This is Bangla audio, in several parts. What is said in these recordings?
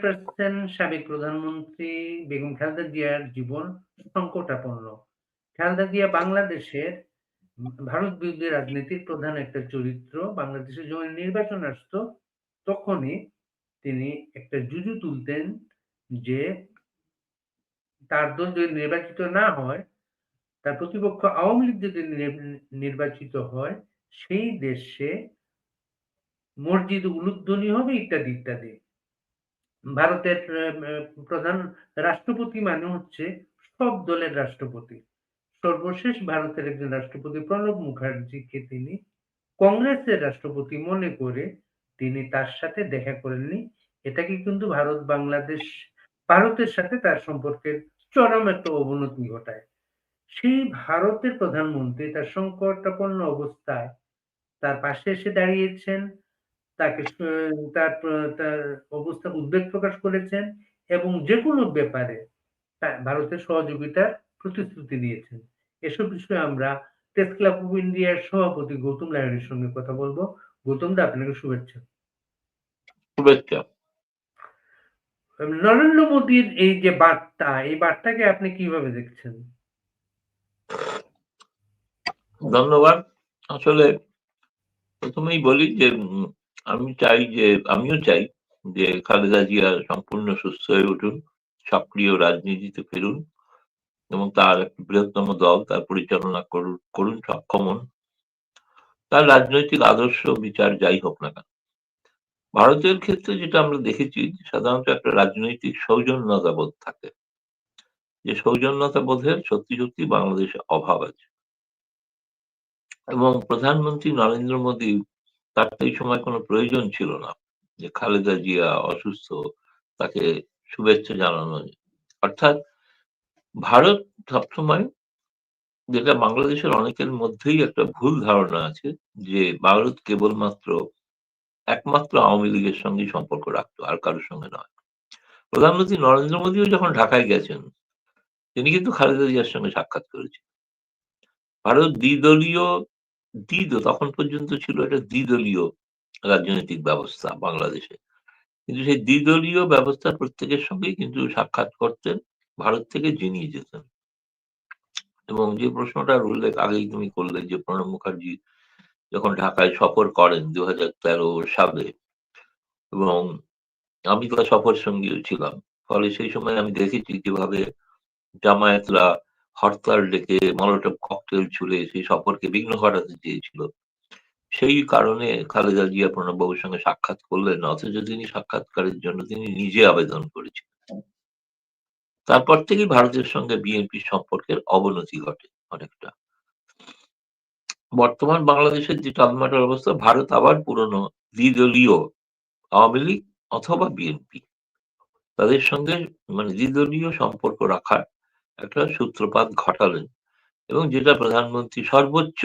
চেয়ারপারসন, সাবেক প্রধানমন্ত্রী বেগম খালেদা জিয়ার জীবন সংকটাপন্ন। খালেদা জিয়া বাংলাদেশের, ভারত বিরোধী রাজনীতির প্রধান একটা চরিত্র, বাংলাদেশে যখন নির্বাচন আসতো, তখনই তিনি একটা জুজু তুলতেন যে তার দল যদি নির্বাচিত না হয়, তার প্রতিপক্ষ আওয়ামী লীগ যদি নির্বাচিত হয়, সেই দেশে মসজিদ উলুধ্বনি হবে ইত্যাদি ইত্যাদি। ভারতের প্রধান রাষ্ট্রপতি মানে হচ্ছে সব দলের রাষ্ট্রপতি। সর্বশেষ ভারতের একজন রাষ্ট্রপতি প্রণব মুখার্জিকে তিনি কংগ্রেসের রাষ্ট্রপতি মনে করে তিনি তার সাথে দেখা করেননি। এটাকে কিন্তু ভারত, বাংলাদেশ, ভারতের সাথে তার সম্পর্কের চরম একটা অবনতি ঘটায়। সেই ভারতের প্রধানমন্ত্রী তার সংকটাপন্ন অবস্থায় তার পাশে এসে দাঁড়িয়েছেন। তাকে তার তার অবস্থা উদ্বেগ প্রকাশ করেছেন এবং যে কোনো ব্যাপারে ভারতের সহযোগিতার প্রতিশ্রুতি দিয়েছেন। এসব বিষয়ে আমরা প্রেস ক্লাব অফ ইন্ডিয়ার সভাপতি গৌতম লাহিড়ির সঙ্গে কথা বলব। গৌতম দা আপনাকে শুভেচ্ছা। শুভেচ্ছা। নরেন্দ্র মোদীর এই যে বার্তা এই বার্তাকে আপনি কীভাবে দেখছেন? ধন্যবাদ। আসলে প্রথমেই বলি যে আমি চাই যে, আমিও চাই যে খালেদা জিয়া সম্পূর্ণ সুস্থ হয়ে উঠুন, সক্রিয় রাজনীতিতে ফেরুন এবং তার একটি বৃহত্তম দল তার পরিচালনা করুন করুন, সক্ষম হন। তার রাজনৈতিক আদর্শ, বিচার যাই হোক না কেন। ভারতের ক্ষেত্রে যেটা আমরা দেখেছি সাধারণত একটা রাজনৈতিক সৌজন্যতা বোধ থাকে। যে সৌজন্যতা বোধের সত্যি সত্যি বাংলাদেশে অভাব আছে। এবং প্রধানমন্ত্রী নরেন্দ্র মোদী তার এই সময় কোনো প্রয়োজন ছিল না যে খালেদা জিয়া অসুস্থ, তাকে শুভেচ্ছা জানানো অর্থাৎ ভারত সবসময় যেটা বাংলাদেশের অনেকের মধ্যেই একটা ভুল ধারণা আছে যে ভারত কেবলমাত্র একমাত্র আওয়ামী লীগের সঙ্গে সম্পর্ক রাখতো, আর কারোর সঙ্গে নয়। প্রধানমন্ত্রী নরেন্দ্র মোদীও যখন ঢাকায় গেছেন, তিনি কিন্তু খালেদা জিয়ার সঙ্গে সাক্ষাৎ করেছেন ভারত দ্বিদলীয় দ্বিদ তখন পর্যন্ত ছিল এটা দ্বিদলীয় রাজনৈতিক ব্যবস্থা বাংলাদেশে। কিন্তু সেই দ্বিদলীয় ব্যবস্থার প্রত্যেকের সঙ্গেই কিন্তু সাক্ষাৎ করতেন, ভারত থেকে জেনিয়ে যেতেন। এবং যে প্রশ্নটার উল্লেখ আগেই তুমি করলে যে প্রণব মুখার্জি যখন ঢাকায় সফর করেন দু হাজার তেরো সালে, এবং আমি তো সফর সঙ্গীও ছিলাম, ফলে সেই সময় আমি দেখেছি যেভাবে জামায়াতরা হরতাল ডেকে মলটব ককটেল ছুড়ে সেই সফরকে বিঘ্ন ঘটাতে চেয়েছিল। সেই কারণে খালেদা জিয়া প্রণববাবুর সঙ্গে সাক্ষাৎ করলেন, অথচ তিনি সাক্ষাৎকারের জন্য তিনি নিজে আবেদন করেছিলেন। তারপর থেকেই ভারতের সঙ্গে বিএনপির সম্পর্কের অবনতি ঘটে অনেকটা। বর্তমান বাংলাদেশের যে টালমাটাল অবস্থা, ভারত আবার পুরনো দ্বিদলীয় আওয়ামী লীগ অথবা বিএনপি। তাদের সঙ্গে মানে দ্বিদলীয় সম্পর্ক রাখার একটা সূত্রপাত ঘটালেন এবং যেটা প্রধানমন্ত্রী সর্বোচ্চ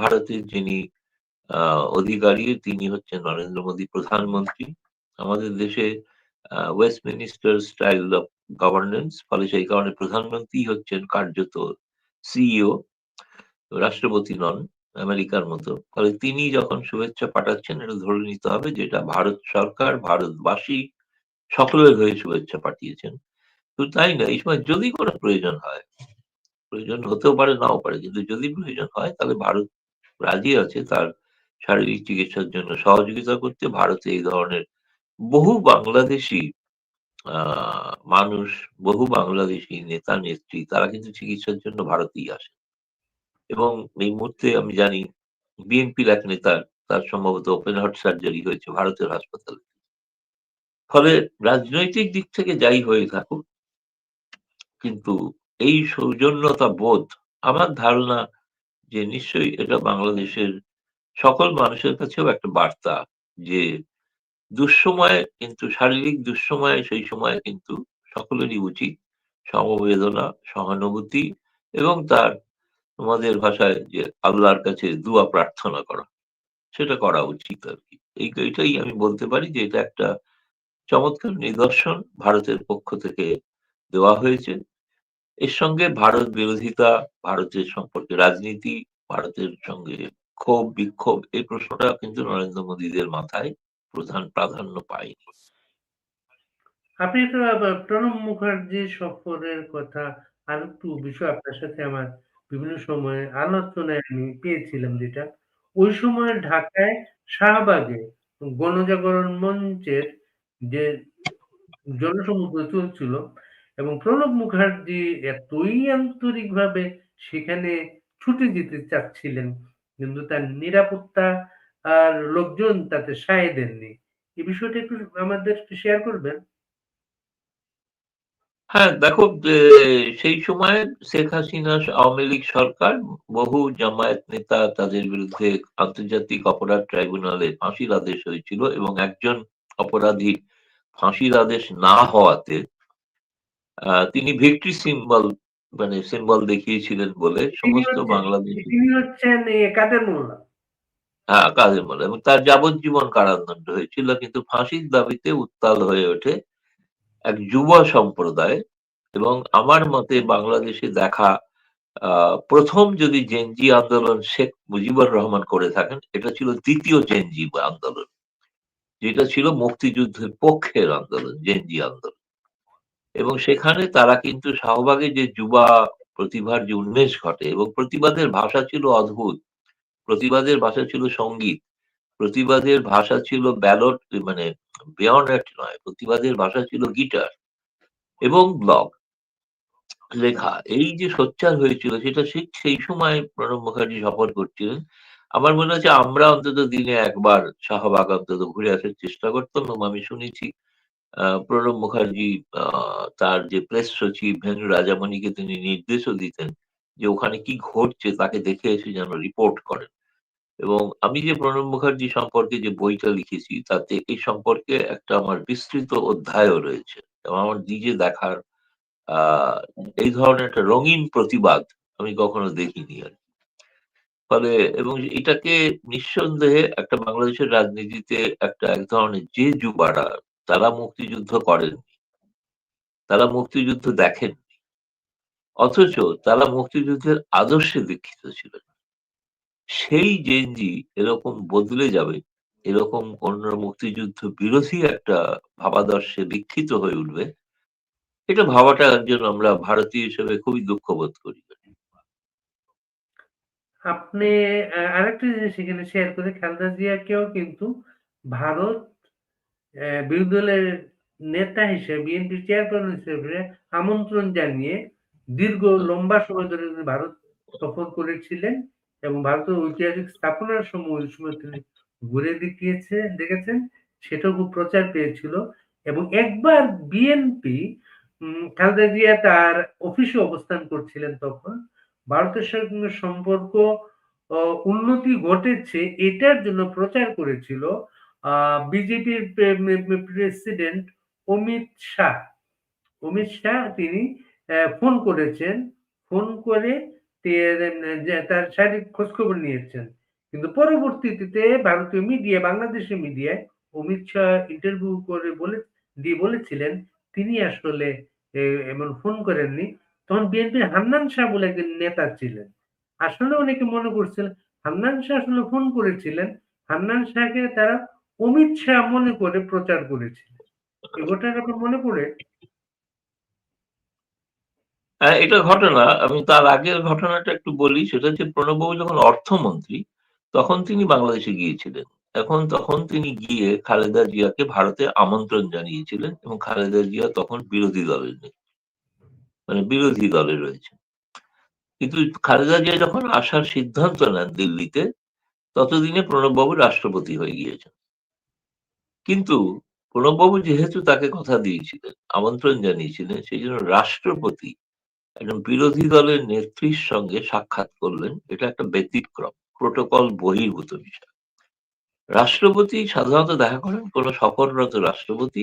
ভারতের যিনি অধিকারী তিনি হচ্ছেন নরেন্দ্র মোদী প্রধানমন্ত্রী। আমাদের দেশে west Westminster style of governance ফলে সেই কারণে প্রধানমন্ত্রী হচ্ছেন কার্যত সিইও রাষ্ট্রপতি নন, আমেরিকার মতো। ফলে তিনি যখন শুভেচ্ছা পাঠাচ্ছেন, এটা ধরে নিতে হবে যেটা ভারত সরকার, ভারতবাসী সকলের হয়ে শুভেচ্ছা পাঠিয়েছেন। শুধু তাই না? এই সময় যদি কোনো প্রয়োজন হয়, প্রয়োজন হতেও পারে, নাও পারে, কিন্তু যদি প্রয়োজন হয়, তাহলে ভারত রাজি আছে তার শারীরিক চিকিৎসার জন্য। সহযোগিতা করতে ভারতে এই ধরনের বহু বাংলাদেশি মানুষ, বহু বাংলাদেশি নেতা, নেত্রী, তারা কিন্তু চিকিৎসার জন্য ভারতেই আসে। এবং এই মুহূর্তে আমি জানি বিএনপির এক নেতার তার সম্ভবত ওপেন হার্ট সার্জারি হয়েছে ভারতের হাসপাতালে। ফলে রাজনৈতিক দিক থেকে যাই হয়ে থাকুক কিন্তু এই সৌজন্যতা বোধ আমার ধারণা যে নিশ্চয়ই এটা বাংলাদেশের সকল মানুষের কাছেও একটা বার্তা যে দুঃসময়ে কিন্তু শারীরিক দুঃসময়ে সেই সময়ে কিন্তু সকলেরই উচিত সমবেদনা, সহানুভূতি এবং তার তোমাদের ভাষায় যে আল্লাহর কাছে দুয়া প্রার্থনা করা। সেটা করা উচিত আর কি। এই এটাই আমি বলতে পারি যে এটা একটা চমৎকার নিদর্শন ভারতের পক্ষ থেকে দেওয়া হয়েছে। এর সঙ্গে ভারত বিরোধিতা ভারতের সম্পর্কে রাজনীতি ভারতের সঙ্গে ক্ষোভ বিক্ষোভ এই প্রশ্নটা কিন্তু নরেন্দ্র মোদীদের মাথায় প্রধান প্রাধান্য পায়নি। আপনি একটু প্রণব মুখার্জির সফরের কথা আরেকটু বিষয় আপনার সাথে আমার বিভিন্ন সময়ে আলোচনায় আমি পেয়েছিলাম যেটা, ওই সময় ঢাকায় শাহবাগে গণজাগরণ মঞ্চের যে জনসমুদ্র চলছিল এবং প্রণব মুখার্জি এতই আন্তরিকভাবে সেখানে ছুটে যেতে চাচ্ছিলেন, কিন্তু তার নিরাপত্তা আর লোকজন তাতে সায় দেননি। এই বিষয়টা একটু আমাদের শেয়ার করবেন? হ্যাঁ, দেখো সেই সময় শেখ হাসিনা আওয়ামী লীগ সরকার বহু জামায়াত নেতা তাদের বিরুদ্ধে আন্তর্জাতিক অপরাধ ট্রাইব্যুনালে ফাঁসির আদেশ হয়েছিল এবং একজন অপরাধী ফাঁসির আদেশ না হওয়াতে তিনি ভিক্টরি সিম্বল মানে সিম্বল দেখিয়েছিলেন বলে সমস্ত বাংলাদেশী তিনি হচ্ছেন কাদের মোল্লা। হ্যাঁ, কাদের মোল্লা এবং তার যাবজ্জীবন কারাদণ্ড হয়েছিল। কিন্তু ফাঁসির দাবিতে উত্তাল হয়ে ওঠে এক যুব সম্প্রদায় এবং আমার মতে বাংলাদেশে দেখা ১ম যদি জেনজি আন্দোলন শেখ মুজিবুর রহমান করে থাকেন, এটা ছিল দ্বিতীয় জেনজি আন্দোলন। যেটা ছিল মুক্তিযুদ্ধের পক্ষের আন্দোলন, জেনজি আন্দোলন। এবং সেখানে তারা কিন্তু শাহবাগে যে যুবা প্রতিভার যে উন্মেষ ঘটে এবং প্রতিবাদের ভাষা ছিল অদ্ভুত। প্রতিবাদের ভাষা ছিল সংগীত প্রতিবাদের ভাষা ছিল ব্যালট মানে বেয়নেট নয়, প্রতিবাদের ভাষা ছিল গিটার এবং ব্লগ লেখা। এই যে সোচ্চার হয়েছিল সেটা ঠিক সেই সময় প্রণব মুখার্জি সফর করছিলেন। আমার মনে হচ্ছে আমরা অন্তত দিনে একবার শাহবাগ অন্তত ঘুরে আসার চেষ্টা করতাম এবং আমি শুনেছি প্রণব মুখার্জি তার যে প্রেস সচিব ভেনু রাজামণিকে তিনি নির্দেশও দিতেন যে ওখানে কি ঘটছে তাকে দেখে এসে যেন রিপোর্ট করেন। এবং আমি যে প্রণব মুখার্জি সম্পর্কে যে বইটা লিখেছি, তাতে এই সম্পর্কে একটা আমার বিস্তৃত অধ্যায়ও রয়েছে এবং আমার নিজে দেখার এই ধরনের একটা রঙিন প্রতিবাদ আমি কখনো দেখিনি আরকি। ফলে এবং এটাকে নিঃসন্দেহে একটা বাংলাদেশের রাজনীতিতে একটা এক ধরনের যে যুবারা তারা মুক্তিযুদ্ধ করেননি। তারা মুক্তিযুদ্ধ দেখেননি। অথচ তারা মুক্তিযুদ্ধের আদর্শে দীক্ষিত ছিলেন। সেই জেনজি এরকম বদলে যাবে, এরকম অন্য মুক্তিযুদ্ধ বিরোধী একটা ভাবাদর্শে দীক্ষিত হয়ে উঠবে, এটা ভাবাটা একজন আমরা ভারতীয় হিসেবে খুবই দুঃখ বোধ করি। আপনি আরেকটা জিনিস এখানে শেয়ার করে খালেদা জিয়াকেও কিন্তু ভারত বিরোধী দলের নেতা হিসেবে বিএনপির চেয়ারপারসন হিসেবে আমন্ত্রণ জানিয়ে দীর্ঘ লম্বা সময় ধরে ভারত সফর করেছিলেন এবং ভারতের ঐতিহাসিক স্থাপনার সময় ওই সময় তিনি ঘুরে দেখিয়েছে দেখেছেন, সেটাও খুব প্রচার পেয়েছিল এবং একবার বিএনপি খালেদা জিয়া তার অফিসে অবস্থান করছিলেন তখন। ভারতের সঙ্গে সম্পর্ক উন্নতি ঘটেছে এটার জন্য প্রচার করেছিল বিজেপির প্রেসিডেন্ট অমিত শাহ। অমিত শাহ তিনি ফোন করেছেন। ফোন করে তার শারীরিক খোঁজখবর নিয়েছেন। কিন্তু পরবর্তীতে ভারতীয় মিডিয়া, বাংলাদেশের মিডিয়ায় অমিত শাহ ইন্টারভিউ করে বলে দিয়ে বলেছিলেন তিনি আসলে এমন ফোন করেননি। তখন বিএনপির হান্নান শাহ বলে একজন নেতা ছিলেন। আসলে অনেকে মনে করছিলেন হান্নান শাহ আসলে ফোন করেছিলেন। হান্নান শাহকে তারা অমিত শাহ মনে করে প্রচার করেছিল। এই ঘটনাটা আপনার মনে পড়ে? হ্যাঁ, এটা ঘটনা। আমি তার আগের ঘটনাটা একটু বলি। সেটা হচ্ছে প্রণববাবু যখন অর্থমন্ত্রী, তখন তিনি বাংলাদেশে গিয়েছিলেন। এখন তখন তিনি গিয়ে খালেদা জিয়াকে ভারতে আমন্ত্রণ জানিয়েছিলেন এবং খালেদা জিয়া তখন বিরোধী দলের নেই মানে বিরোধী দলে রয়েছে কিন্তু খালেদা জিয়া যখন আসার সিদ্ধান্ত নেন দিল্লিতে, ততদিনে প্রণববাবু রাষ্ট্রপতি হয়ে গিয়েছেন। কিন্তু প্রণববাবু যেহেতু তাকে কথা দিয়েছিলেন, আমন্ত্রণ জানিয়েছিলেন, সেই জন্য রাষ্ট্রপতি একজন বিরোধী দলের নেত্রীর সঙ্গে সাক্ষাৎ করলেন। এটা একটা ব্যতিক্রম। প্রোটোকল বহির্ভূত বিষয়। রাষ্ট্রপতি সাধারণত দেখা করেন কোন সফররত রাষ্ট্রপতি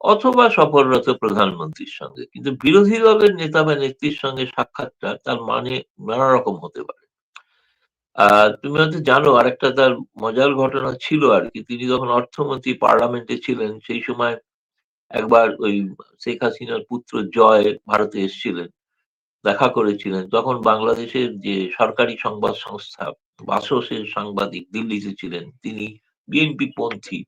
অথবা সফররত প্রধানমন্ত্রীর সঙ্গে। কিন্তু বিরোধী দলের নেতা বা নেত্রীর সঙ্গে সাক্ষাৎটা তার মানে নানা রকম হতে পারে। তুমি হয়তো জানো, আরেকটা তার মজার ঘটনা ছিল আর কি তিনি যখন অর্থমন্ত্রী পার্লামেন্টে ছিলেন, সেই সময় একবার ওই শেখ হাসিনার পুত্র জয় ভারতে এসছিলেন। দেখা করেছিলেন। তখন বাংলাদেশের যে সরকারি সংবাদ সংস্থা, বাসসের সাংবাদিক দিল্লিতে ছিলেন। তিনি বিএনপি পন্থী।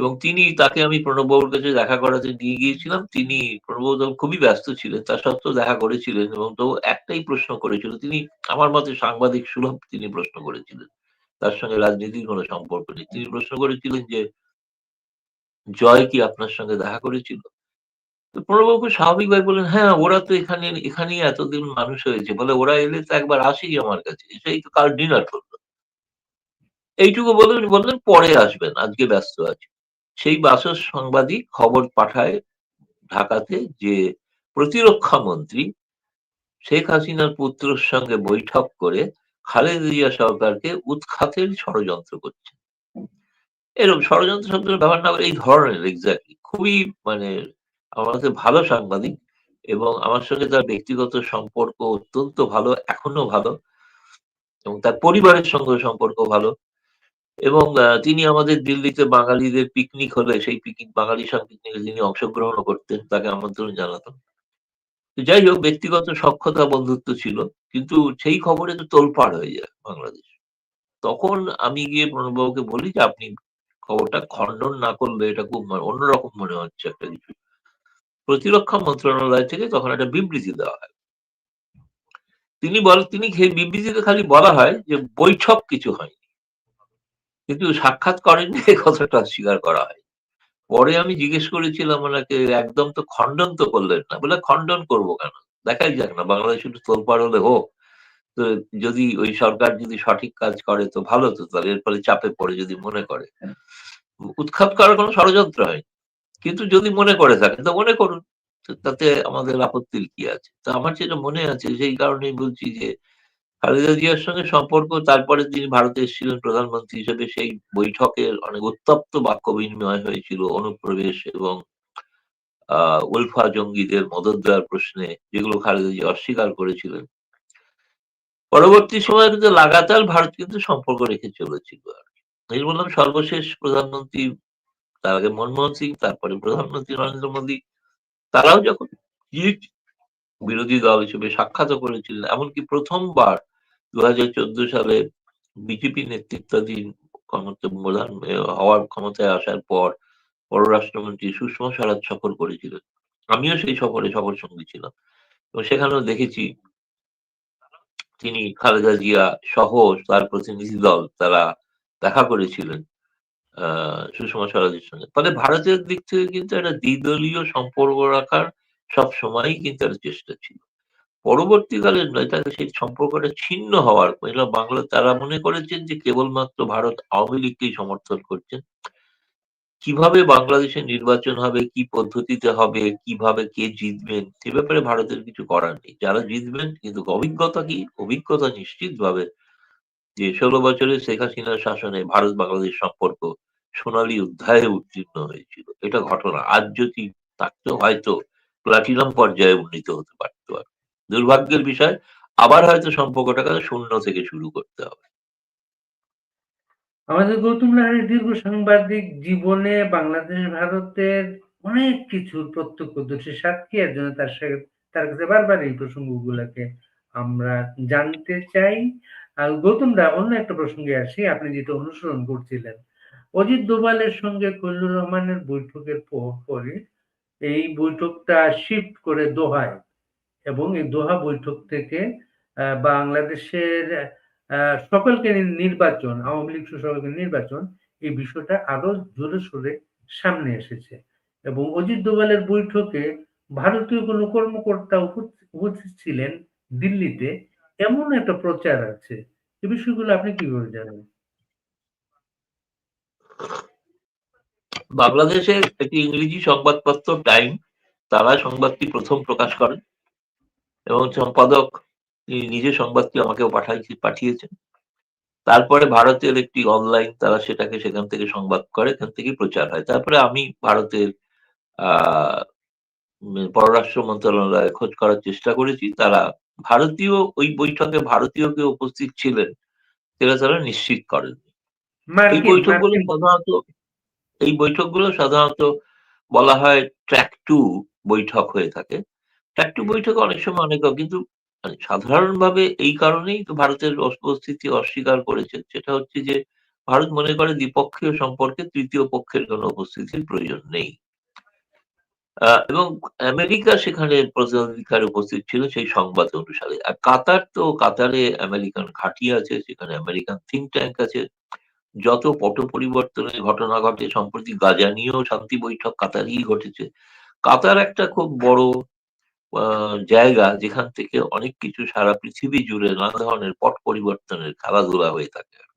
এবং তিনি তাকে আমি প্রণববাবুর কাছে দেখা করাতে নিয়ে গিয়েছিলাম। তিনি প্রণববাবু খুবই ব্যস্ত ছিলেন, তা সত্ত্বেও দেখা করেছিলেন এবং তো একটাই প্রশ্ন করেছিল, তিনি আমার মতে সাংবাদিক সুলভ তিনি প্রশ্ন করেছিলেন। তার সঙ্গে রাজনীতির কোনো সম্পর্ক নেই। তিনি প্রশ্ন করেছিলেন যে, জয় কি আপনার সঙ্গে দেখা করেছিল? তো প্রণববাবু স্বাভাবিকভাবে বললেন হ্যাঁ ওরা তো এখানে, এখানেই এতদিন মানুষ হয়েছে। বলে, ওরা এলে তো একবার আসেই আমার কাছে। সেই তো কাল ডিনার করল এইটুকু বলে উনি বললেন পরে আসবেন, আজকে ব্যস্ত আছে। সেই বাসর সাংবাদিক খবর পাঠায় ঢাকাতে যে প্রতিরক্ষা মন্ত্রী শেখ হাসিনার পুত্রের সঙ্গে বৈঠক করে খালেদা জিয়া সরকারকে উৎখাতের ষড়যন্ত্র করছে। এরকম ষড়যন্ত্র শব্দের ব্যাপার না এই ধরনের এক্স্যাক্টলি খুবই মানে আমার কাছে ভালো সাংবাদিক এবং আমার সঙ্গে তার ব্যক্তিগত সম্পর্ক অত্যন্ত ভালো, এখনও ভালো এবং তার পরিবারের সঙ্গে সম্পর্ক ভালো। এবং তিনি আমাদের দিল্লিতে বাঙালিদের পিকনিক হলে, সেই পিকনিক বাঙালি সব তিনি অংশগ্রহণ করতেন, তাকে আমন্ত্রণ জানাতাম। যাই হোক, ব্যক্তিগত সক্ষতা, বন্ধুত্ব ছিল, কিন্তু সেই খবরে তো তোলপাড় হয়ে যায় বাংলাদেশ। তখন আমি গিয়ে প্রণববাবুকে বলি যে, আপনি খবরটা খণ্ডন না করলে এটা খুব অন্যরকম মনে হচ্ছে একটা কিছু। প্রতিরক্ষা মন্ত্রণালয় থেকে তখন একটা বিবৃতি দেওয়া হয়। তিনি বল, তিনি বিবৃতিতে খালি বলা হয় যে, বৈঠক কিছু হয়নি। কিন্তু সাক্ষাৎ করেননি এই কথাটা স্বীকার করা হয়। পরে আমি জিজ্ঞেস করেছিলাম ওনাকে একদম তো খণ্ডন তো করলেন না। বলে খণ্ডন করব কেন? দেখাই যাক না বাংলাদেশ একটু তোলপাড় হলে হোক। তো যদি ওই সরকার যদি সঠিক কাজ করে তো ভালো তো তাহলে এর ফলে চাপে পড়ে যদি মনে করে। উৎখাত করার কোনো ষড়যন্ত্র হয় কিন্তু যদি মনে করে থাকে তো মনে করুন। তাতে আমাদের আপত্তির কি আছে? তো আমার যেটা মনে আছে সেই কারণেই বলছি যে খালেদা জিয়ার সঙ্গে সম্পর্ক তারপরে তিনি ভারতে এসেছিলেন প্রধানমন্ত্রী হিসেবে সেই বৈঠকের অনেক উত্তপ্ত বাক্য বিনিময় হয়েছিল অনুপ্রবেশ এবং, আহ, উলফা জঙ্গিদের মদত দেওয়ার প্রশ্নে, যেগুলো খালেদা জিয়া অস্বীকার করেছিলেন পরবর্তী সময়ে কিন্তু লাগাতার ভারত কিন্তু সম্পর্ক রেখে চলেছিল আর কি। বললাম, সর্বশেষ প্রধানমন্ত্রী তার আগে মনমোহন সিং, তারপরে প্রধানমন্ত্রী নরেন্দ্র মোদী, তারাও যখন বিরোধী দল হিসেবে সাক্ষাৎ করেছিলেন, এমনকি প্রথমবার দু চোদ্দ সালে বিজেপি নেতৃত্বাধীন ক্ষমতা প্রধান হওয়ার ক্ষমতায় আসার পর পররাষ্ট্রমন্ত্রী সুষমা স্বরাজ সফর করেছিলেন। আমিও সেই সফরে সফর সঙ্গী ছিলাম। এবং সেখানেও দেখেছি তিনি খালেদা জিয়া সহ তার প্রতিনিধি দল তারা দেখা করেছিলেন সুষমা স্বরাজের সঙ্গে। ফলে ভারতের দিক থেকে কিন্তু একটা দ্বিদলীয় সম্পর্ক রাখার সব সময়ই কিন্তু একটা চেষ্টা ছিল। পরবর্তীকালে এটাকে সেই সম্পর্কটা ছিন্ন হওয়ার এটা বাংলা তারা মনে করেছেন যে কেবলমাত্র ভারত আওয়ামী লীগকেই সমর্থন করছেন? কীভাবে বাংলাদেশে নির্বাচন হবে, কি পদ্ধতিতে হবে, কীভাবে কে জিতবেন, সে ব্যাপারে ভারতের কিছু করার নেই। যারা জিতবেন, কিন্তু অভিজ্ঞতা কি? অভিজ্ঞতা নিশ্চিতভাবে যে ষোলো বছরের শেখ হাসিনার শাসনে ভারত বাংলাদেশ সম্পর্ক সোনালী অধ্যায়ে উত্তীর্ণ হয়েছিল। এটা ঘটনা। আজ যদি থাকতো হয়তো প্লাটিনাম পর্যায়ে উন্নীত হতে পারত। আর দুর্ভাগ্যের বিষয়, আবার হয়তো সম্পর্কটাকে শূন্য থেকে শুরু করতে হবে। আমাদের গৌতম লাহারের দীর্ঘ সাংবাদিক জীবনে বাংলাদেশ, ভারতের অনেক কিছুর প্রত্যক্ষদর্শী সাক্ষী। জন্য তার সাথে তার কাছে বারবার এই প্রসঙ্গগুলোকে আমরা জানতে চাই। আর গৌতম দা অন্য একটা প্রসঙ্গে আসি। আপনি যেটা অনুসরণ করছিলেন, অজিত দোভালের সঙ্গে খলিলুর রহমানের বৈঠকের পরে, এই বৈঠকটা শিফট করে দোহায়। এবং এই দোহা বৈঠক থেকে বাংলাদেশের সকলকে নির্বাচন, আওয়ামী লীগ সকলকে নির্বাচন, এই বিষয়টা আরও জোরে সোরে সামনে এসেছে। এবং অজিত দোভালের বৈঠকে ভারতীয় কোনো কর্মকর্তা উপস্থিত উপস্থিত ছিলেন দিল্লিতে, এমন একটা প্রচার আছে। এ বিষয়গুলো আপনি কীভাবে জানেন? বাংলাদেশের একটি ইংরেজি সংবাদপত্র, টাইম, তারা সংবাদটি প্রথম প্রকাশ করেন। এবং সম্পাদক তিনি নিজে সংবাদটি আমাকেও পাঠাইছে পাঠিয়েছেন। তারপরে ভারতের একটি অনলাইন তারা সেটাকে সেখান থেকে সংবাদ করে এখান থেকে প্রচার হয়। তারপরে আমি ভারতের আহ পররাষ্ট্র মন্ত্রণালয়ে খোঁজ করার চেষ্টা করেছি। তারা ভারতীয় ওই বৈঠকে ভারতীয় কেউ উপস্থিত ছিলেন সেটা তারা নিশ্চিত করেন এই বৈঠকগুলো সাধারণত এই বৈঠকগুলো সাধারণত বলা হয় ট্র্যাক টু বৈঠক হয়ে থাকে। ট্র্যাক টু বৈঠক অনেক সময় অনেক কিন্তু মানে সাধারণভাবে এই কারণেই তো ভারতের উপস্থিতি অস্বীকার করেছে সেটা হচ্ছে যে, ভারত মনে করে দ্বিপক্ষীয় সম্পর্কে তৃতীয় পক্ষের কোনো উপস্থিতির প্রয়োজন নেই। এবং আমেরিকা সেখানে প্রতিনিধিকার উপস্থিত ছিল সেই সংবাদ অনুসারে। আর কাতার তো কাতারে আমেরিকান ঘাঁটি আছে, সেখানে আমেরিকান থিঙ্ক ট্যাঙ্ক আছে। যত পট পরিবর্তনের ঘটনা ঘটে, সম্প্রতি গাজা নিয়েও শান্তি বৈঠক কাতারই ঘটেছে। কাতার একটা খুব বড় জায়গা যেখান থেকে অনেক কিছু সারা পৃথিবী জুড়ে নানা ধরনের পট পরিবর্তনের খেলাধুলা হয়ে থাকে।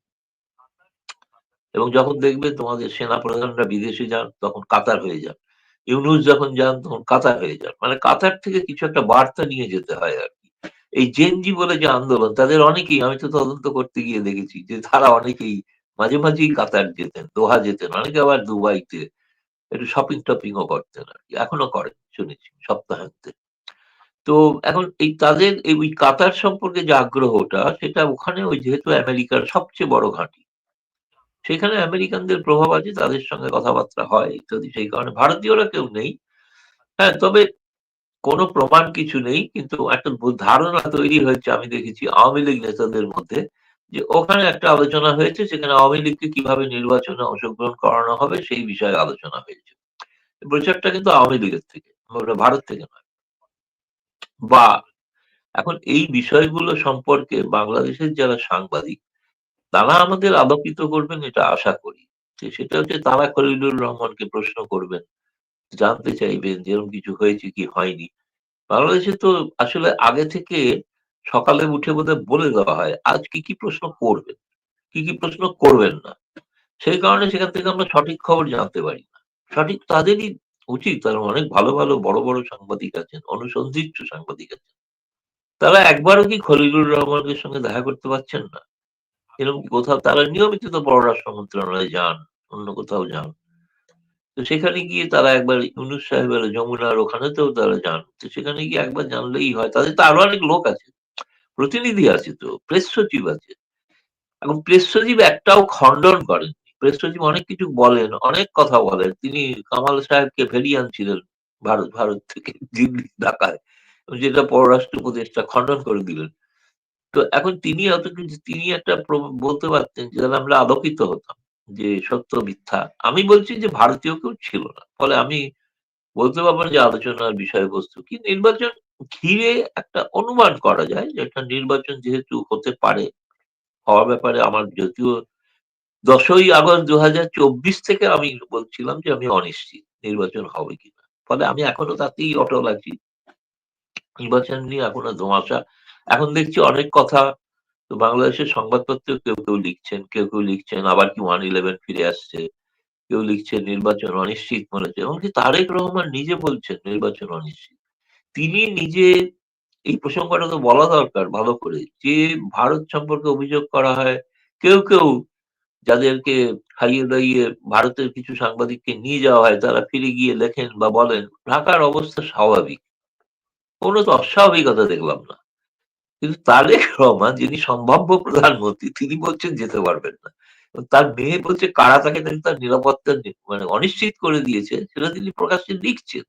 এবং যখন দেখবে তোমাদের সেনা প্রধানরা বিদেশে যান, তখন কাতার হয়ে যান। ইউনুস যখন যান, তখন কাতার হয়ে যান। মানে কাতার থেকে কিছু একটা বার্তা নিয়ে যেতে হয় আর কি। এই জেনজি বলে যে আন্দোলন, তাদের অনেকেই, আমি তো তদন্ত করতে গিয়ে দেখেছি যে তারা অনেকেই মাঝে মাঝেই কাতার যেতেন, দোহা যেতেন। অনেকে আবার দুবাইতে একটু শপিং টপিং ও করতেন আর কি। এখনও করেন শুনেছি সপ্তাহান্তে। তো এখন এই তাদের এই কাতার সম্পর্কে যে আগ্রহটা, সেটা ওখানে ওই যেহেতু আমেরিকার সবচেয়ে বড় ঘাঁটি, সেখানে আমেরিকানদের প্রভাব আছে, তাদের সঙ্গে কথাবার্তা হয় ইত্যাদি সেই কারণে। ভারতীয়রা কেউ নেই। হ্যাঁ তবে কোনো প্রমাণ কিছু নেই, কিন্তু একটা ধারণা তৈরি হয়েছে, আমি দেখেছি আওয়ামী লীগ নেতাদের মধ্যে, যে ওখানে একটা আলোচনা হয়েছে, সেখানে আওয়ামী লীগকে কীভাবে নির্বাচনে অংশগ্রহণ করানো হবে, সেই বিষয়ে আলোচনা হয়েছে। প্রচারটা কিন্তু আওয়ামী লীগের থেকে ভারত থেকে নয়। বা এখন এই বিষয়গুলো সম্পর্কে বাংলাদেশের যারা সাংবাদিক, তারা আমাদের আলোকিত করবেন এটা আশা করি। সেটা হচ্ছে তারা খলিলুর রহমানকে প্রশ্ন করবেন, জানতে চাইবেন যেরকম কিছু হয়েছে কি হয়নি। বাংলাদেশে তো আসলে আগে থেকে সকালে উঠে বোধহয় বলে দেওয়া হয়, আজ কি কি প্রশ্ন করবেন? কি কি প্রশ্ন করবেন না? সেই কারণে সেখান থেকে আমরা সঠিক খবর জানতে পারি না। সঠিক তাদেরই উচিত। তারা অনেক ভালো ভালো, বড় বড় সাংবাদিক আছেন অনুসন্ধিৎস সাংবাদিক আছেন। তারা একবারও কি খলিলুর রহমানের সঙ্গে দেখা করতে পারছেন না? এরকম কোথাও, তারা নিয়মিত তো পররাষ্ট্র মন্ত্রণালয়ে যান, অন্য কোথাও যান। তো সেখানে গিয়ে তারা একবার ইউনুস সাহেবের যমুনার ওখানেতেও তারা যান। তো সেখানে গিয়ে একবার জানলেই হয়, তাদের তো আরও অনেক লোক আছে, প্রতিনিধি আছে তো, প্রেস সচিব আছে। এখন প্রেস সচিব একটাও খণ্ডন করেন প্রেস অনেক কিছু বলেন, অনেক কথা বলেন। তিনি কামাল সাহেবকে ফেরিয়ে আনছিলেন ভারত ভারত থেকে দিল্লি, ঢাকায়। যেটা পররাষ্ট্র উপদেষ্টা খণ্ডন করে দিলেন। তো এখন তিনি অত কিছু, তিনি একটা বলতে পারতেন যে আমরা আলোকিত হতাম যে, সত্য, মিথ্যা। আমি বলছি যে, ভারতীয় কেউ ছিল না। ফলে আমি বলতে পারব যে, আলোচনার বিষয়বস্তু কি। নির্বাচন ঘিরে একটা অনুমান করা যায় যে, একটা নির্বাচন যেহেতু হতে পারে, হওয়ার ব্যাপারে আমার যদিও দশই আগস্ট দু হাজার চব্বিশ থেকে আমি বলছিলাম যে আমি অনিশ্চিত নির্বাচন হবে কিনা। ফলে আমি এখনও তাতেই অটল আছি। নির্বাচন নিয়ে এখনও ধোঁয়াশা। এখন দেখছি অনেক কথা বাংলাদেশের সংবাদপত্রে কেউ কেউ লিখছেন, কেউ কেউ লিখছেন, আবার কি ওয়ান ইলেভেন ফিরে আসছে। কেউ লিখছেন নির্বাচন অনিশ্চিত মনে হচ্ছে এমনকি তারেক রহমান নিজে বলছেন নির্বাচন অনিশ্চিত। তিনি নিজে এই প্রসঙ্গটা তো বলা দরকার ভালো করে যে ভারত সম্পর্কে অভিযোগ করা হয়। কেউ কেউ যাদেরকে খাইয়ে দাইয়ে ভারতের কিছু সাংবাদিককে নিয়ে যাওয়া হয়, তারা ফিরে গিয়ে লেখেন বা বলেন, ঢাকার অবস্থা স্বাভাবিক। কোনো তো অস্বাভাবিকতা দেখলাম না। কিন্তু তারেক রহমান, যিনি সম্ভাব্য প্রধানমন্ত্রী, তিনি বলছেন যেতে পারবেন না। তার মেয়ে বলছে কারা তাকে তার নিরাপত্তা মানে অনিশ্চিত করে দিয়েছে, সেটা তিনি প্রকাশ্যে লিখছেন।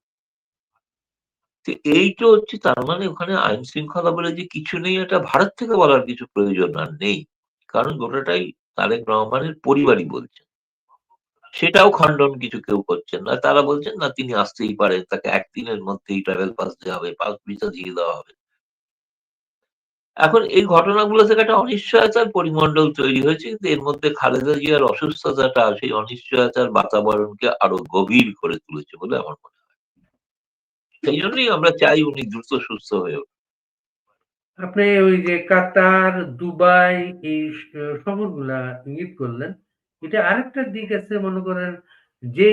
এইটা হচ্ছে, তার মানে ওখানে আইন শৃঙ্খলা বলে যে কিছু নেই, এটা ভারত থেকে বলার কিছু প্রয়োজন আর নেই। কারণ গোটাটাই তারেক রহমানের পরিবারই বলছেন সেটাও খণ্ডন কিছু কেউ করছেন না। তারা বলছেন, না, তিনি আসতেই পারেন। তাকে একদিনের মধ্যেই ট্রাভেল পাস দেওয়া হবে পাস ভিসা দিয়ে দেওয়া হবে। এখন এই ঘটনাগুলো থেকে একটা অনিশ্চয়তার পরিমণ্ডল তৈরি হয়েছে। কিন্তু এর মধ্যে খালেদা জিয়ার অসুস্থতাটা, সেই অনিশ্চয়তার বাতাবরণকে আরও গভীর করে তুলেছে বলে আমার মনে হয়। সেই জন্যই আমরা চাই উনি দ্রুত সুস্থ হয়ে উঠুন। আপনি ওই যে কাতার, দুবাই এই স- শহরগুলা ইঙ্গিত করলেন। এটা আরেকটা দিক আছে, মনে করেন যে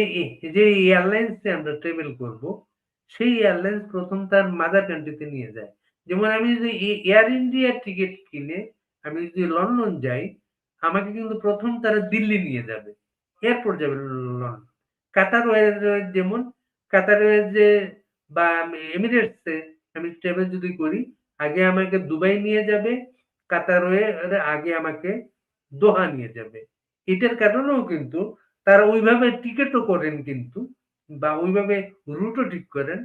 যে এয়ারলাইন্সে আমরা ট্রাভেল করব, সেই এয়ারলাইন্স প্রথম তার মাদার কান্ট্রিতে নিয়ে যায়। যেমন আমি যদি এয়ার ইন্ডিয়ার টিকিট কিনে, আমি যদি লন্ডন যাই, আমাকে কিন্তু প্রথম তারা দিল্লি নিয়ে যাবে। এয়ারপোর্ট যাবে লন্ডন কাতার এয়ারওয়েজ যেমন, কাতার এয়ারওয়েজে বা এমিরেটসে আমি ট্রাভেল যদি করি আগে আমাকে দুবাই নিয়ে যাবে কাতার হয়ে আগে আমাকে দোহা নিয়ে যাবে। এটার কারণেও কিন্তু তারা ওইভাবে টিকিটও করেন কিন্তু, বা ওইভাবে রুটও ঠিক করেন।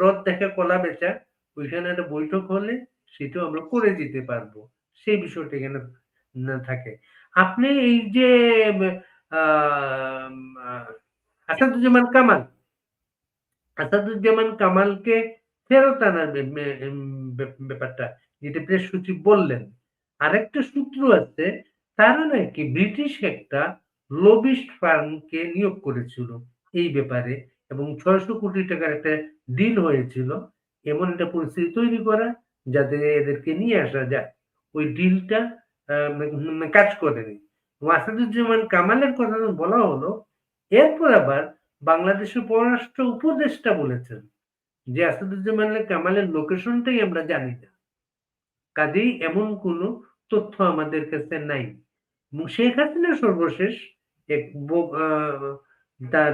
রথ দেখা, কলা বেচা, ওইখানে একটা বৈঠক হলে সেটাও আমরা করে দিতে পারব। সেই বিষয়টা এখানে থাকে। আপনি এই যে আসাদুজ্জামান কামাল, আসাদুজ্জামান কামালকে ফেরত আনার ব্যাপারটা যেটা প্রেস সচিব বললেন। আরেকটা সূত্র আছে তারা নাকি ব্রিটিশ একটা লবিস্ট ফার্মকে নিয়োগ করেছিল এই ব্যাপারে এবং ৬০০ কোটি টাকার একটা ডিল হয়েছিল। এমন একটা পরিস্থিতি তৈরি করা যাতে এদেরকে নিয়ে আসা যায়। ওই ডিলটা কাজ করেনি। ওয়াসাদুজ্জামান কামালের কথা বলা হলো, এরপর আবার বাংলাদেশের পররাষ্ট্র উপদেষ্টা বলেছেন যে আসাদুজ্জামান কামালের লোকেশনটাই আমরা জানি না। কাজেই এমন কোন তথ্য আমাদের কাছে নাই। শেখ হাসিনা সর্বশেষ এক তার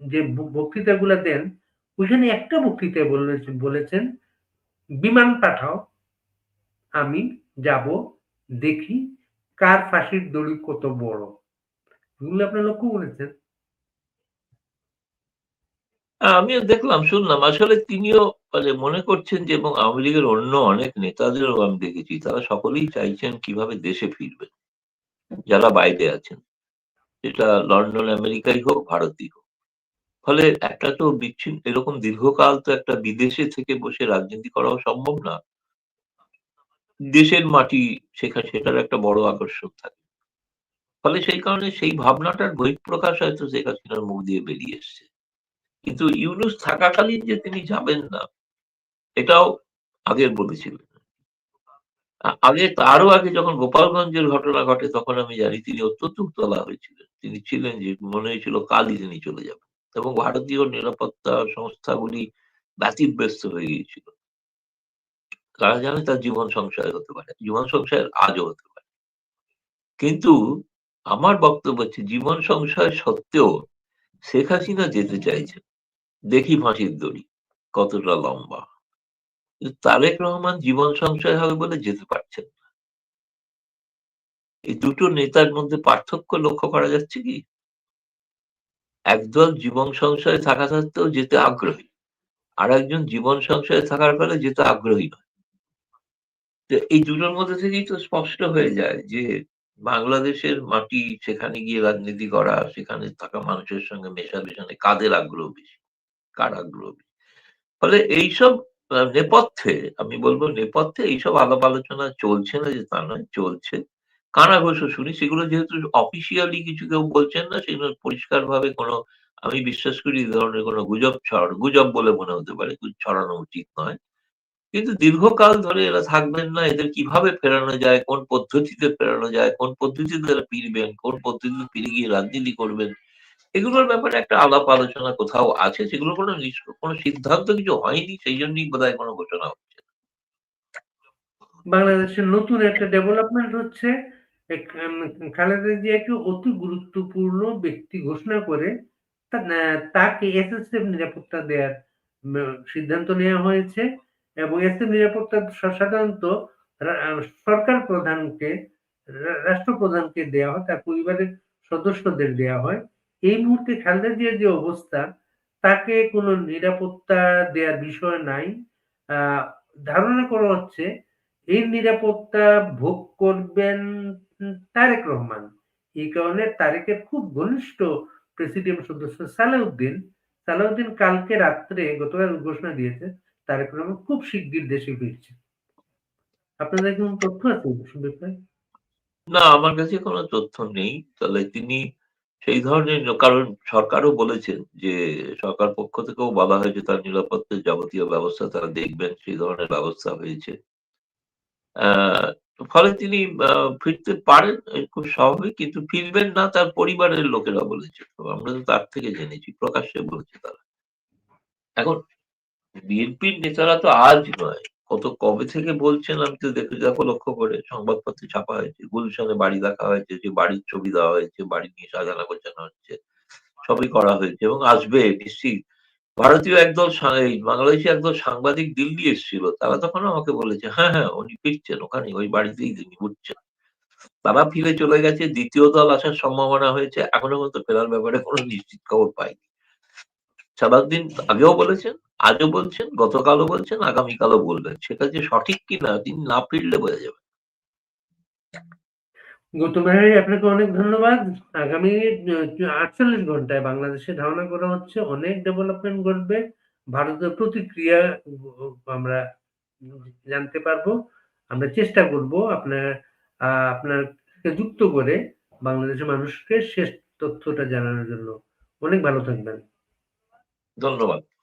যে বক্তৃতাগুলা দেন, ওইখানে একটা বক্তৃতায় বলেছে বলেছেন, "বিমান পাঠাও, আমি যাব দেখি কার ফাঁসির দড়ি কত বড়।" এগুলো আপনি লক্ষ্য করেছেন? আমিও দেখলাম, শুনলাম। আসলে তিনিও মানে মনে করছেন যে এবং আওয়ামী লীগের অন্য অনেক নেতাদেরও আমি দেখেছি। তারা সকলেই চাইছেন কীভাবে দেশে ফিরবেন। যারা বাইরে আছেন। সেটা লন্ডন, আমেরিকাই হোক, ভারতই হোক। ফলে একটা তো বিচ্ছিন্ন এরকম দীর্ঘকাল তো একটা বিদেশে থেকে বসে রাজনীতি করাও সম্ভব না। দেশের মাটি সেখা সেটার একটা বড় আকর্ষণ থাকে। ফলে সেই কারণে সেই ভাবনাটার বহিঃপ্রকাশ হয়তো শেখ হাসিনার মুখ দিয়ে বেরিয়ে এসছে। কিন্তু ইউনুস থাকাকালীন যে তিনি যাবেন না, এটাও আগে বলেছিলেন। আগে তারও আগে যখন গোপালগঞ্জের ঘটনা ঘটে তখন আমি জানি তিনি অত্যন্ত উতলা হয়েছিলেন। তিনি ছিলেন যে মনে হয়েছিল কালই তিনি চলে যাবেন। এবং ভারতীয় নিরাপত্তা সংস্থাগুলি ব্যতিব্যস্ত হয়ে গিয়েছিল। তারা জানে তার জীবন সংশয় হতে পারে। জীবন সংশয়ের আজও হতে পারে। কিন্তু আমার বক্তব্য হচ্ছে জীবন সংশয় সত্ত্বেও শেখ হাসিনা যেতে চাইছেন। দেখি ফাঁসির দড়ি কতটা লম্বা। তারেক রহমান জীবন সংশয় হবে বলে যেতে পারছেন না। এই দুটো নেতার মধ্যে পার্থক্য লক্ষ্য করা যাচ্ছে কি? একদল জীবন সংশয়ে থাকা সত্ত্বেও যেতে আগ্রহী। আর একজন জীবন সংশয়ে থাকার ফলে যেতে আগ্রহী নয়। তো এই দুটোর মধ্যে থেকেই তো স্পষ্ট হয়ে যায় যে বাংলাদেশের মাটি সেখানে গিয়ে রাজনীতি করা, সেখানে থাকা মানুষের সঙ্গে মেশা-মেশানে কাদের আগ্রহ বেশি? কার আগ্রহ ফলে এইসব নেপথ্যে আমি বলব নেপথ্যে এইসব আলাপ আলোচনা চলছে না যে তা নয়, চলছে। কানাঘুষো শুনি সেগুলো যেহেতু অফিসিয়ালি কিছু কেউ বলছেন না সেগুলো পরিষ্কারভাবে কোনো আমি বিশ্বাস করি এই ধরনের কোনো গুজব ছড়ানো গুজব বলে মনে হতে পারে। ছড়ানো উচিত নয়। কিন্তু দীর্ঘকাল ধরে এরা থাকবেন না। এদের কীভাবে ফেরানো যায়, কোন পদ্ধতিতে ফেরানো যায়, কোন পদ্ধতিতে এরা ফিরবেন, কোন পদ্ধতিতে ফিরে গিয়ে রাজনীতি করবেন। এগুলোর ব্যাপারে একটা আলাপ আলোচনা কোথাও আছে। সেগুলো কোনো কোনো সিদ্ধান্ত কিছু হয়নি। সেইজন্যই বোধহয় কোনো ঘোষণা হচ্ছে বাংলাদেশের নতুন একটা ডেভেলপমেন্ট হচ্ছে খালেদা জিয়াকে অতি গুরুত্বপূর্ণ ব্যক্তি ঘোষণা করে তাকে এসএসএফ নিরাপত্তা দেয়ার ম সিদ্ধান্ত নেওয়া হয়েছে এবং এসএসএফ নিরাপত্তা সাধারণত সরকার প্রধানকে রাষ্ট্রপ্রধানকে দেওয়া হয়, তার পরিবারের সদস্যদের দেওয়া হয়। এই মুহূর্তে খালেদা জিয়ার যে অবস্থা, তাকে কোনো নিরাপত্তা দেয়ার বিষয় নাই। ধারণা করা হচ্ছে এই নিরাপত্তা ভোগ করবেন তারেক রহমান। এই কারণে তারেকের খুব ঘনিষ্ঠ প্রেসিডিয়াম সদস্য সালাউদ্দিন, সালাউদ্দিন কালকে রাত্রে গতকাল ঘোষণা দিয়েছে তারেক রহমান খুব শিগগির দেশে ফিরছে। আপনাদের কোনো তথ্য আছে না, আমার কাছে কোনো তথ্য নেই। তাহলে তিনি সেই ধরনের কারণ সরকারও বলেছেন যে সরকার পক্ষ থেকেও বলা হয়েছে তার নিরাপত্তার যাবতীয় ব্যবস্থা তারা দেখবেন। সেই ধরনের ব্যবস্থা হয়েছে। ফলে তিনি ফিরতে পারেন খুব স্বাভাবিক। কিন্তু ফিরবেন না তার পরিবারের লোকেরা বলেছে। আমরা তো তার থেকে জেনেছি। প্রকাশ্যে বলেছে তারা। এখন, বিএনপির নেতারা তো আজ নয়। কত কবে থেকে বলছেন আমি তো দেখে দেখো লক্ষ্য করে সংবাদপত্রে ছাপা হয়েছে। গুলশানে বাড়ি দেখা হয়েছে, যে বাড়ির ছবি দেওয়া হয়েছে, বাড়ি নিয়ে সাজানো গোছানো হচ্ছে। সবই করা হয়েছে এবং আসবে নিশ্চিত। ভারতীয় একদল বাংলাদেশী একদল সাংবাদিক দিল্লি এসেছিল। তারা তখন আমাকে বলেছে, "হ্যাঁ, হ্যাঁ উনি ফিরছেন ওখানেই ওই বাড়িতেই তিনি ঘুরছেন।" তারা ফিরে চলে গেছে। দ্বিতীয় দল আসার সম্ভাবনা হয়েছে। এখনও পর্যন্ত ফেরার ব্যাপারে কোনো নিশ্চিত খবর পাইনি। সালাউদ্দিন আগেও বলেছেন, আজও বলছেন, গতকালও বলছেন, আগামীকালও বলবেন। সেটা যে সঠিক কিনা তিনি না ফিরলে বোঝা যাবে। গৌতম ভাই আপনাকে অনেক ধন্যবাদ। আগামী আটচল্লিশ ঘন্টায় বাংলাদেশে ধারণা করা হচ্ছে অনেক ডেভেলপমেন্ট ঘটবে। ভারতের প্রতিক্রিয়া আমরা জানতে পারব। আমরা চেষ্টা করব আপনার আপনাকে যুক্ত করে বাংলাদেশের মানুষকে শেষ তথ্যটা জানানোর জন্য। অনেক ভালো থাকবেন। ধন্যবাদ।